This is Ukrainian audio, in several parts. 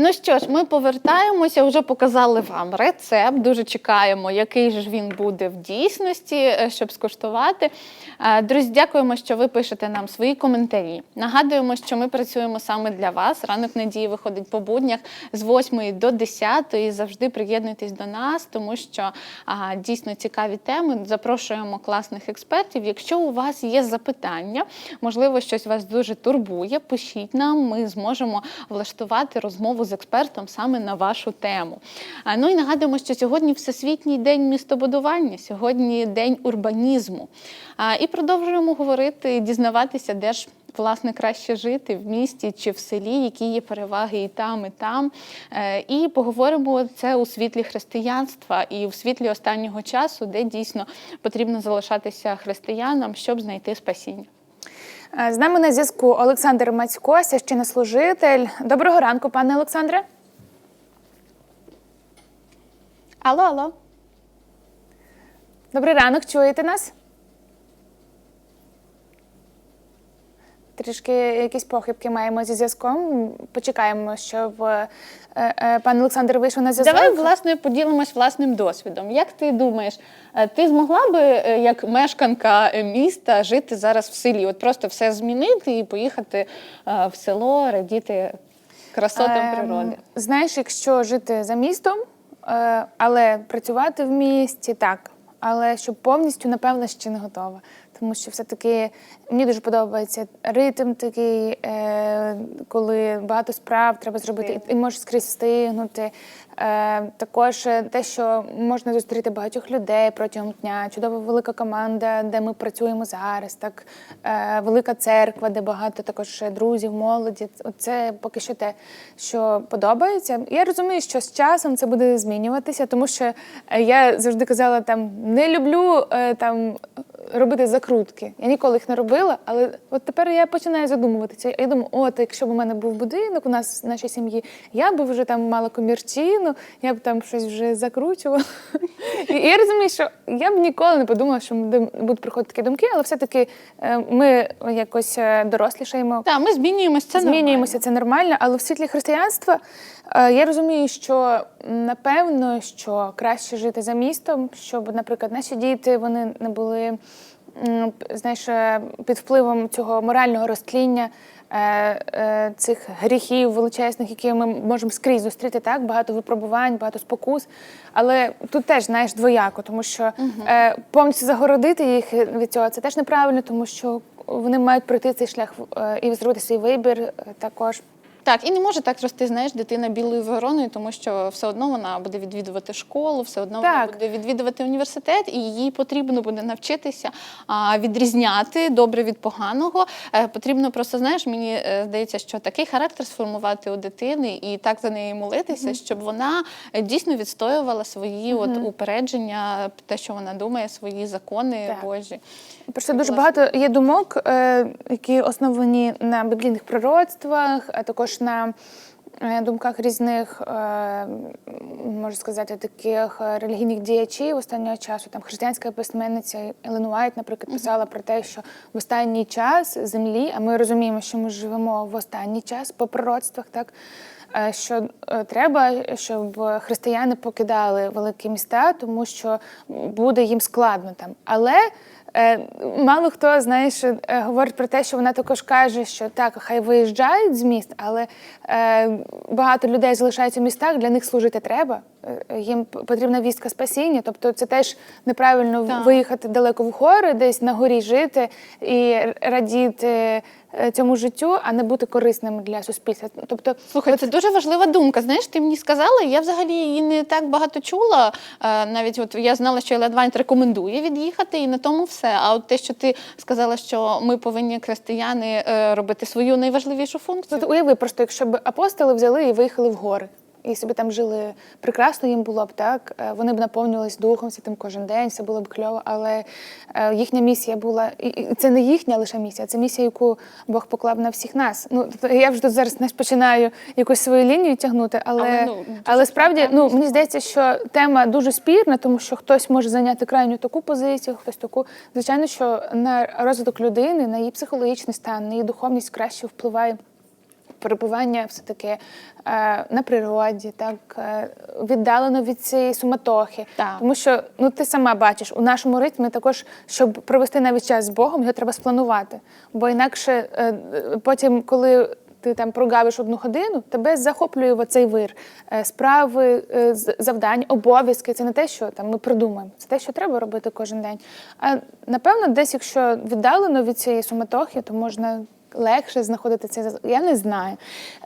Ну що ж, ми повертаємося, вже показали вам рецепт. Дуже чекаємо, який ж він буде в дійсності, е, щоб скуштувати. Е, Друзі, дякуємо, що ви пишете нам свої коментарі. Нагадуємо, що ми працюємо саме для вас. Ранок надії виходить по буднях з 8 до 10. І завжди приєднуйтесь до нас, тому що дійсно цікаві теми. Запрошуємо класних експертів. Якщо у вас є запитання, можливо, щось вас дуже турбує, пишіть нам. Ми зможемо влаштувати розмову з експертом саме на вашу тему. Ну і нагадуємо, що сьогодні Всесвітній день містобудування, сьогодні день урбанізму. І продовжуємо говорити дізнаватися, де ж. Власне, краще жити в місті чи в селі, які є переваги і там, і там. Е, І поговоримо це у світлі християнства і у світлі останнього часу, де дійсно потрібно залишатися християнам, щоб знайти спасіння. Е, З нами на зв'язку Олександр Мацько, священнослужитель. Доброго ранку, пане Олександре. Алло, алло. Добрий ранок, чуєте нас? Трішки якісь похибки маємо зі зв'язком. Почекаємо, щоб е, е, пан Олександр вийшов на зв'язок. Давай власне поділимось власним досвідом. Як ти думаєш, е, ти змогла би як мешканка міста жити зараз в селі? От просто все змінити і поїхати в село, радіти красотам Ем, природи? Знаєш, якщо жити за містом, але працювати в місті, так. Але щоб повністю, напевно, ще не готова. Тому що все-таки мені дуже подобається ритм такий, е, коли багато справ треба зробити, і, можеш скрізь встигнути. Е, також е, те, що можна зустріти багатьох людей протягом дня, чудова велика команда, де ми працюємо зараз, так е, велика церква, де багато також друзів, молоді. Це поки що те, що подобається. Я розумію, що з часом це буде змінюватися, тому що е, я завжди казала, там не люблю е, там робити закрутки. Я ніколи їх не робила, але от тепер я починаю задумуватися. Я думаю, от якщо б у мене був будинок у нас в нашій сім'ї, я б вже там мала комірчину, я б там щось вже закручувала. І я розумію, що я б ніколи не подумала, що будуть приходити такі думки, але все-таки е, ми якось е, дорослішаємо. Так, ми змінюємося. Це Змінюємося, це нормально, але в світлі християнства е, я розумію, що напевно, що краще жити за містом, щоб, наприклад, наші діти вони не були знаєш, е, під впливом цього морального розтління. е, е, Цих гріхів величезних, які ми можемо скрізь зустріти, так багато випробувань, багато спокус. Але тут теж знаєш двояко, тому що е, повністю загородити їх від цього це теж неправильно, тому що вони мають пройти цей шлях і зробити свій вибір також. Так, і не може так рости, знаєш, дитина білою вороною, тому що все одно вона буде відвідувати школу, все одно вона буде відвідувати університет, і їй потрібно буде навчитися відрізняти добре від поганого. Е, потрібно просто, знаєш, мені е, здається, що такий характер сформувати у дитини і так за нею молитися, щоб вона дійсно відстоювала свої от упередження, те, що вона думає, свої закони Так. Божі. Просто дуже Власне. багато є думок, е, які основані на біблійних пророцтвах, а також на е, думках різних, е, можна сказати, таких е, релігійних діячів останнього часу. Там християнська письменниця Елен Уайт, наприклад, писала про те, що в останній час землі, а ми розуміємо, що ми живемо в останній час по пророцтвах, так. Що треба, щоб християни покидали великі міста, тому що буде їм складно там. Але Мало хто знаєш, е, говорить про те, що вона також каже, що так, хай виїжджають з міст, але е, багато людей залишаються в містах, для них служити треба. Е, Їм потрібна вістка спасіння. Тобто це теж неправильно Так. виїхати далеко в гори, десь на горі жити і радіти е, цьому життю, а не бути корисним для суспільства. Тобто, Слухай, це дуже важлива думка. Знаєш, ти мені сказала, я взагалі її не так багато чула. Е, Навіть от я знала, що Еледвайнт рекомендує від'їхати, і на тому все. А от те, що ти сказала, що ми повинні як християни робити свою найважливішу функцію. От уяви просто, якщо б апостоли взяли і виїхали в гори. І собі там жили прекрасно їм було б так. е, Вони б наповнювались духом святим кожен день, все було б кльово. Але е, їхня місія була і- це не їхня лише місія, це місія, яку Бог поклав на всіх нас. Ну тобто я вже тут зараз знаєш, починаю якусь свою лінію тягнути, але, Але, але, ну, дуже справді ну мені здається, що тема дуже спірна, тому що хтось може зайняти крайню таку позицію, хтось таку. Звичайно, що на розвиток людини, на її психологічний стан, на її духовність краще впливає перебування все таки е, на природі, так е, віддалено від цієї суматохи. Так. Тому що ну ти сама бачиш, у нашому ритмі також, щоб провести навіть час з Богом, його треба спланувати. Бо інакше е, потім, коли ти там прогавиш одну годину, тебе захоплює в цей вир Е, справи, е, завдань, обов'язки. Це не те, що там ми придумаємо. Це те, що треба робити кожен день. А напевно, десь, якщо віддалено від цієї суматохи, то можна. Легше знаходити цей зв'язок. Я не знаю.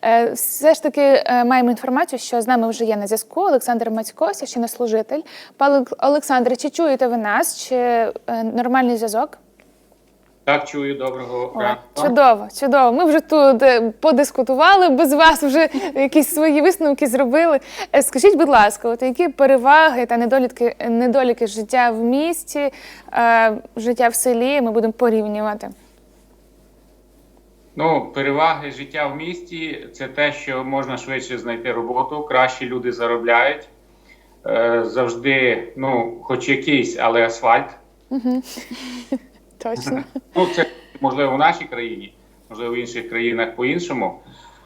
Е, все ж таки е, маємо інформацію, що з нами вже є на зв'язку Олександр Мацько, священнослужитель. Пане Олександре, чи чуєте ви нас? Чи е, нормальний зв'язок? Так, чую, доброго ранку. чудово, чудово. Ми вже тут подискутували без вас, вже якісь свої висновки зробили. Скажіть, будь ласка, от які переваги та недоліки, недоліки життя в місті, життя в селі ми будемо порівнювати? Ну, переваги життя в місті це те, що можна швидше знайти роботу, краще люди заробляють. Е, завжди, ну, хоч якийсь, але асфальт. Точно. Ну, це можливо в нашій країні, можливо, в інших країнах по-іншому.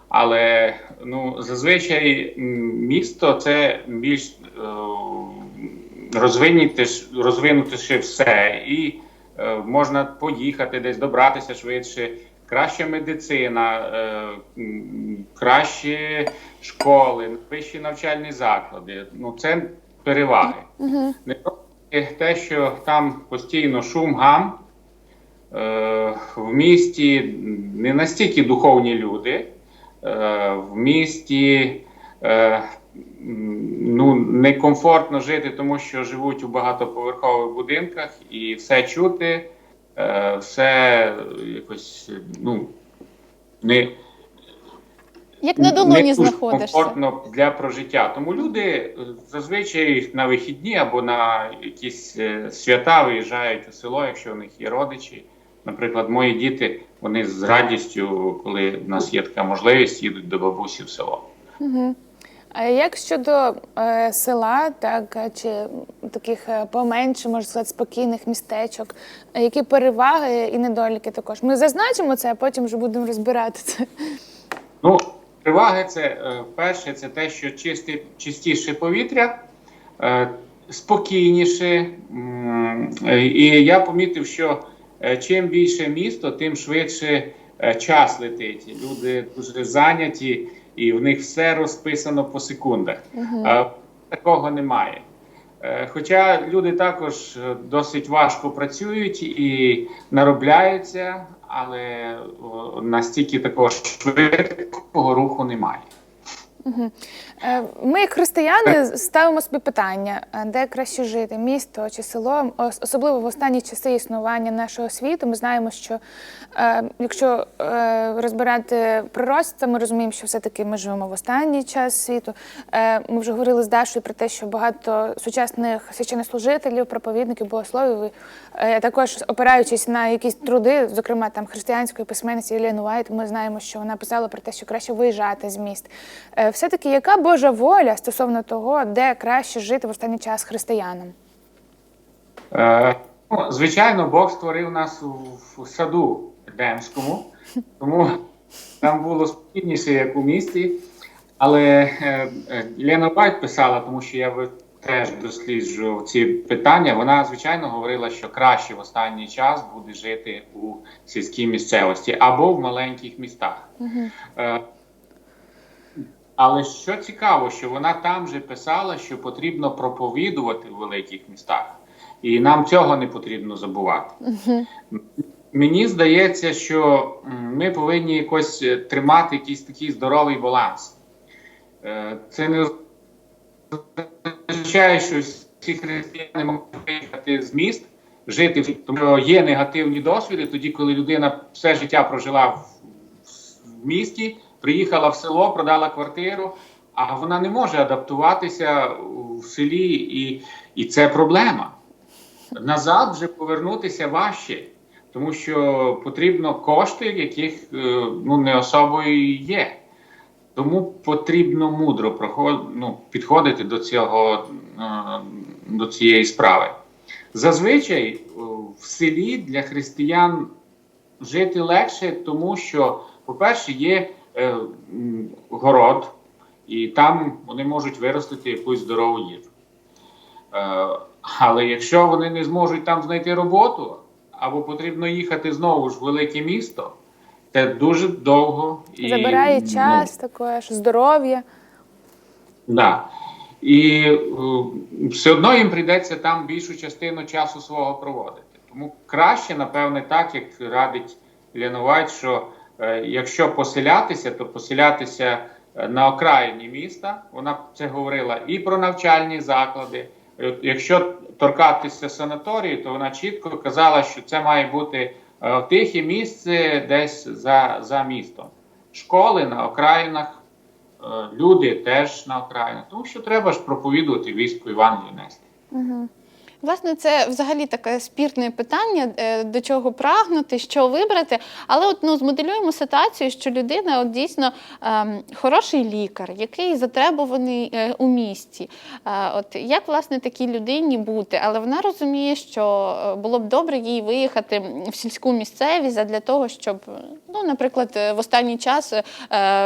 Але ну, зазвичай місто це більш е, розвинутіше все. І е, можна поїхати десь, добратися швидше. Краща медицина, е, кращі школи, вищі навчальні заклади. Ну, це переваги. Не те, що там постійно шум, гам. Е, в місті не настільки духовні люди. Е, В місті ну, некомфортно жити, тому що живуть у багатоповерхових будинках і все чути, е, все якось ну, не, Як на долоні не знаходишся. комфортно для прожиття. Тому люди е, зазвичай на вихідні або на якісь е, свята виїжджають у село, якщо у них є родичі. Наприклад, мої діти вони з радістю, коли в нас є така можливість, їдуть до бабусі в село. А як щодо е, села, так чи таких е, поменше, можна сказати, спокійних містечок, які переваги і недоліки також? Ми зазначимо це, а потім вже будемо розбирати це. Ну, переваги це е, перше, це те, що чисти, чистіше повітря, е, спокійніше. І я помітив, що чим більше місто, тим швидше час летить. Люди дуже зайняті, і в них все розписано по секундах. А такого немає. Е, Хоча люди також е, досить важко працюють і наробляються, але настільки такого швидкого руху немає. Е, Ми, як християни, ставимо собі питання, е, де краще жити, місто чи село. Особливо в останні часи існування нашого світу. Ми знаємо, що е, якщо е, розбирати пророцтва, ми розуміємо, що все-таки ми живемо в останній час світу. Е, ми вже говорили з Дашою про те, що багато сучасних священнослужителів, проповідників, богословів, е, також опираючись на якісь труди, зокрема там християнської письменниці Єліни Уайт, ми знаємо, що вона писала про те, що краще виїжджати з міст. Все-таки яка Божа воля стосовно того, де краще жити в останній час християнам? Е, ну, звичайно, Бог створив нас у, саду Едемському, тому там було спокійніше, як у місті. Але е, е, Лена Вайт писала, тому що я теж досліджував ці питання. Вона, звичайно, говорила, що краще в останній час буде жити у сільській місцевості або в маленьких містах. Е, але що цікаво, що вона там же писала, що потрібно проповідувати в великих містах, і нам цього не потрібно забувати. Мені здається, що ми повинні якось е, тримати якийсь такий здоровий баланс. Е, Це не означає, що всі християни можуть виїхати з міст, жити тому що є негативні досвіди, тоді, коли людина все життя прожила в, в місті, приїхала в село, продала квартиру, а вона не може адаптуватися в селі, і, і це проблема. Назад вже повернутися важче, тому що потрібно кошти, яких е, ну, не особо і є. Тому потрібно мудро проход, ну, підходити до, цього, е, до цієї справи. Зазвичай е, в селі для християн жити легше, тому що, по-перше, є е, город, і там вони можуть виростити якусь здорову їжу. Е, але якщо вони не зможуть там знайти роботу, або потрібно їхати знову ж в велике місто, це дуже довго і Забирає ну, час також, здоров'я. Да. І е, все одно їм прийдеться там більшу частину часу свого проводити. Тому краще, напевне, так, як радить Ленувайт, що якщо поселятися, то поселятися е, на окраїні міста. Вона це говорила і про навчальні заклади. Якщо торкатися санаторію, то вона чітко казала, що це має бути е, тихе місце десь за, за містом. Школи на окраїнах, е, люди теж на окраїнах. Тому що треба ж проповідувати військо Євангелію нести. Власне, це взагалі таке спірне питання, е, до чого прагнути, що вибрати. Але от ну змоделюємо ситуацію, що людина от дійсно ем, хороший лікар, який затребуваний е, у місті. Е, от як власне такій людині бути? Але вона розуміє, що е, було б добре їй виїхати в сільську місцевість для того, щоб, ну, наприклад, е, в останній час е,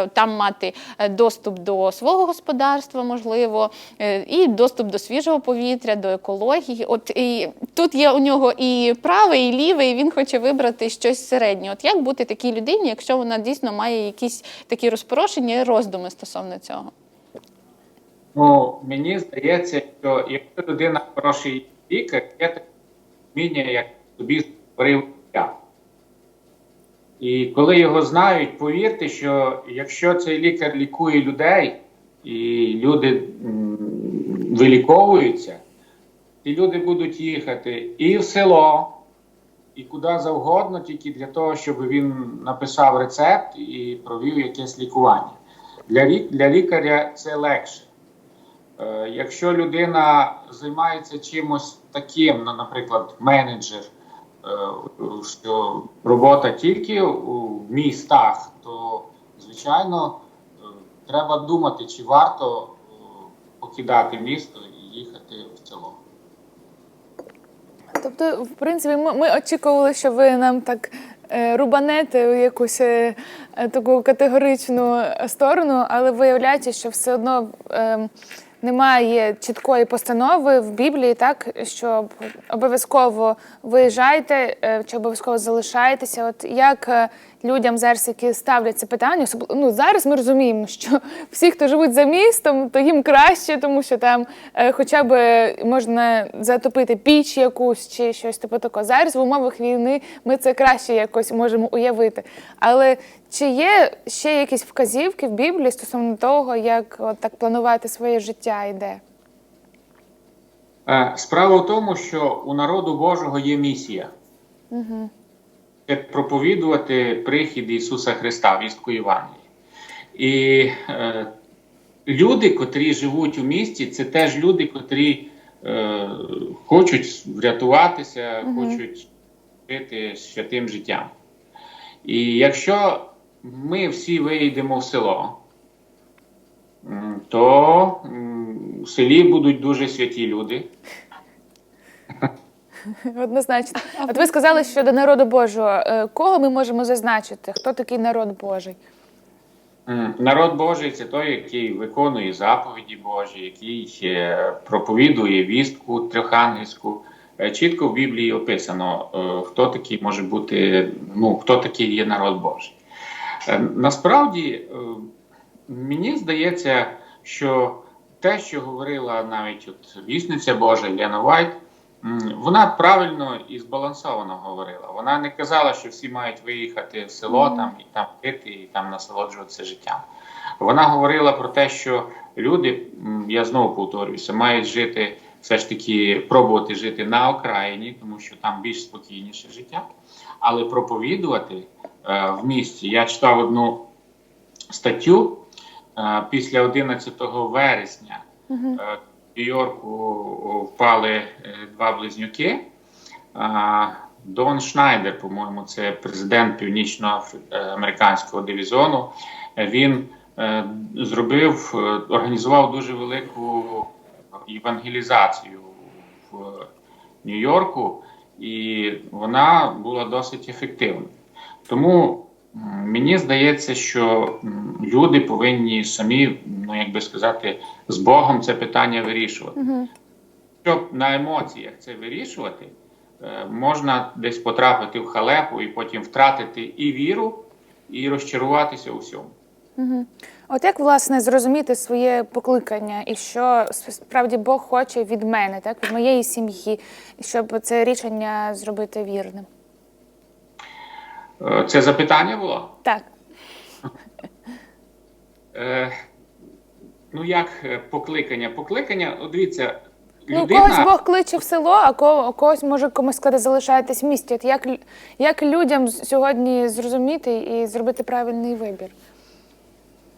там мати доступ до свого господарства, можливо, е, і доступ до свіжого повітря, до екології. От і тут є у нього і праве, і ліве, і він хоче вибрати щось середнє. От як бути такій людині, якщо вона дійсно має якісь такі розпорошення і роздуми стосовно цього? Ну, мені здається, що якщо людина хороший лікар, є таке вміння, як собі створив життя. І коли його знають, повірте, що якщо цей лікар лікує людей, і люди виліковуються, ті люди будуть їхати і в село, і куди завгодно, тільки для того, щоб він написав рецепт і провів якесь лікування. Для, для лікаря це легше. Е, Якщо людина займається чимось таким, ну, наприклад, менеджер, е, що робота тільки у містах, то звичайно е, треба думати, чи варто е, покидати місто і їхати в. Тобто, в принципі, ми, ми очікували, що ви нам так е, рубанете у якусь е, е, таку категоричну сторону, але виявляється, що все одно е, немає чіткої постанови в Біблії, так що обов'язково виїжджайте е, чи обов'язково залишаєтеся. От як е, людям зараз, які ставлять це питання, ну зараз ми розуміємо, що всі, хто живуть за містом, то їм краще, тому що там е, хоча б можна затопити піч якусь чи щось типу такого. Зараз в умовах війни ми це краще якось можемо уявити. Але чи є ще якісь вказівки в Біблії стосовно того, як от так планувати своє життя і де? Е, Справа в тому, що у народу Божого є місія. Проповідувати прихід Ісуса Христа, вістку Євангелії. І е, люди, котрі живуть у місті, це теж люди, котрі е, хочуть врятуватися, хочуть жити святим життям. І якщо ми всі виїдемо в село, то в селі будуть дуже святі люди. Однозначно. От ви сказали щодо народу Божого. Е, Кого ми можемо зазначити? Хто такий народ Божий? Народ Божий це той, який виконує заповіді Божі, який е, проповідує вістку трьохангельську. Е, Чітко в Біблії описано, хто такий може бути, ну хто такий є народ Божий. Насправді мені здається, що те, що говорила навіть от вісниця Божа Лена Вайт, вона правильно і збалансовано говорила. Вона не казала, що всі мають виїхати в село там і там жити, і там насолоджуватися життям. Вона говорила про те, що люди, я знову повторююся, мають жити все ж таки пробувати жити на окраїні, тому що там більш спокійніше життя. Але проповідувати е, в місті. Я читав одну статтю е, після 11 вересня. Е, Нью-Йорку впали е, два близнюки. Дон Шнайдер, по-моєму, це президент північноамериканського дивізіону. Е, Він е, зробив, е, організував дуже велику евангелізацію в Нью-Йорку, і вона була досить ефективною. Тому Мені здається, що люди повинні самі, ну як би сказати, з Богом це питання вирішувати. Щоб на емоціях це вирішувати, е, можна десь потрапити в халепу і потім втратити і віру, і розчаруватися у всьому. От як власне зрозуміти своє покликання і що справді Бог хоче від мене, так від моєї сім'ї, щоб це рішення зробити вірним? Е, Це запитання було? Так. Е, ну, як е, покликання? Покликання, от дивіться, Ну, когось Бог кличе в село, а ко- когось може комусь сказати, залишайтесь в місті. От як, як людям сьогодні зрозуміти і зробити правильний вибір?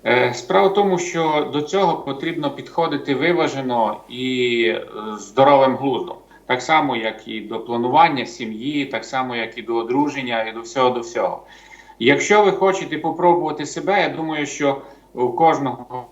Е, Справа в тому, що до цього потрібно підходити виважено і е, здоровим глуздом. Так само, як і до планування сім'ї, так само, як і до одруження, і до всього до всього. Якщо ви хочете попробувати себе, я думаю, що у кожного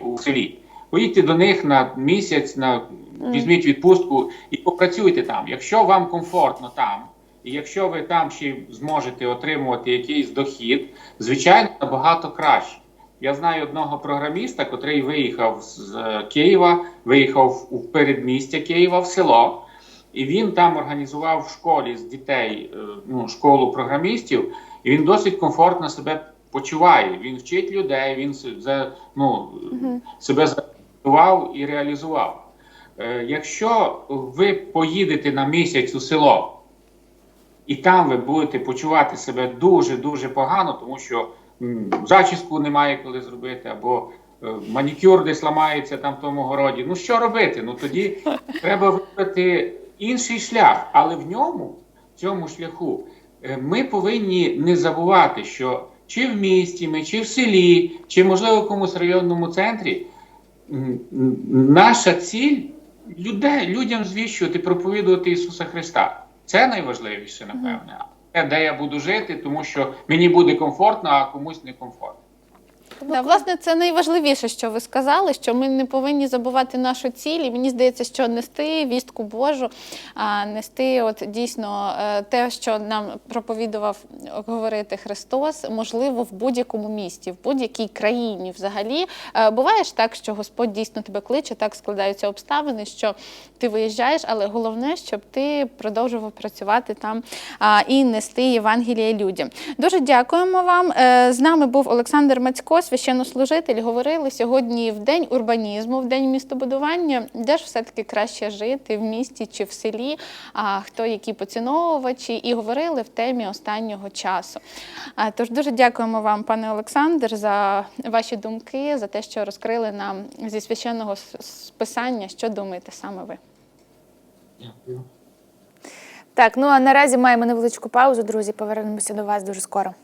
у селі. Поїдьте до них на місяць, на візьміть відпустку і попрацюйте там. Якщо вам комфортно там, і якщо ви там ще зможете отримувати якийсь дохід, звичайно, набагато краще. Я знаю одного програміста, котрий виїхав з е, Києва, виїхав у передмістя Києва в село, і він там організував в школі з дітей е, ну, школу програмістів, і він досить комфортно себе почуває. Він вчить людей, він ну, себе зареалізував і реалізував. Е, Якщо ви поїдете на місяць у село, і там ви будете почувати себе дуже дуже погано, тому що зачіску немає коли зробити, або е, манікюр десь ламається там в тому городі. Ну що робити? Ну тоді треба вибрати інший шлях, але в ньому, в цьому шляху, е, ми повинні не забувати, що чи в місті ми, чи в селі, чи можливо в якомусь районному центрі, наша ціль людей, людям звіщувати, проповідувати Ісуса Христа. Це найважливіше, напевне. Де я буду жити, тому що мені буде комфортно, а комусь не комфортно. Да, власне, це найважливіше, що ви сказали, що ми не повинні забувати нашу ціль. І мені здається, що нести вістку Божу, а нести от дійсно е, те, що нам проповідував говорити Христос, можливо, в будь-якому місті, в будь-якій країні. Взагалі Е, буває ж так, що Господь дійсно тебе кличе, так складаються обставини, що ти виїжджаєш, але головне, щоб ти продовжував працювати там і нести Євангеліє людям. Дуже дякуємо вам. Е, З нами був Олександр Мацько, священнослужитель. Говорили сьогодні в день урбанізму, в день містобудування, де ж все-таки краще жити в місті чи в селі, а хто які поціновувачі, і говорили в темі останнього часу. Тож дуже дякуємо вам, пане Олександр, за ваші думки, за те, що розкрили нам зі священного с- с- що думаєте саме ви. Дякую. Так, ну а наразі маємо невеличку паузу, друзі. Повернемося до вас дуже скоро.